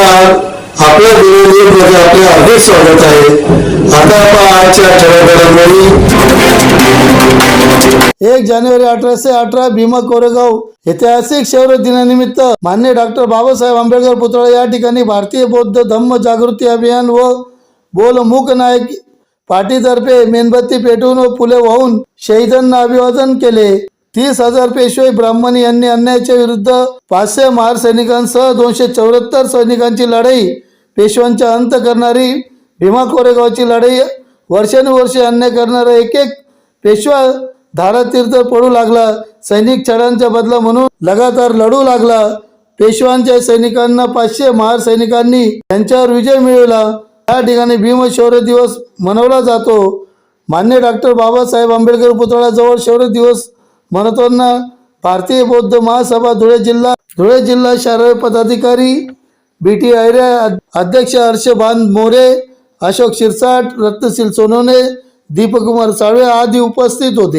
नमस्कार आपल्या दिलेली मध्ये आपले हार्दिक स्वागत आहे. आता आजच्या ठळक एक जानेवारी अठराशे अठरा भीमा कोरेगाव ऐतिहासिक शौर्य दिनानिमित्त मान्य डॉक्टर बाबासाहेब आंबेडकर पुतळा या ठिकाणी भारतीय बौद्ध धम्म जागृती अभियान व बोल मूक नायक पाटीतर्फे मेणबत्ती पेटवून व फुले वाहून शहीदांना अभिवादन केले. तीस हजार पेशवे ब्राह्मणी यांनी अन्यायाच्या विरुद्ध पाचशे महार सैनिकांसह दोनशे चौऱ्याहत्तर सैनिकांची लढाई पेशव्यांचा अंत करणारी भीमा कोरेगावची लढाई वर्षानुवर्षे अन्याय करणारा एक एक पेशवा धारातीर्थ पडू लागला सैनिक छड्यांचा बदला म्हणून लगातार लढू लागला पेशव्यांच्या सैनिकांना पाचशे महार सैनिकांनी त्यांच्यावर विजय मिळवला या ठिकाणी भीम शौर्य दिवस मनवला जातो. मान्य डॉक्टर बाबासाहेब आंबेडकर पुतळ्याजवळ शौर्य दिवस मनवताना भारतीय बौद्ध महासभा धुळे जिल्हा धुळे जिल्हा शारय पदाधिकारी बी टी आयर्या अध्यक्ष हर्षभान मोरे अशोक शिरसाट रत्नशील सोनवणे दीपकुमार साळवे आदी उपस्थित होते.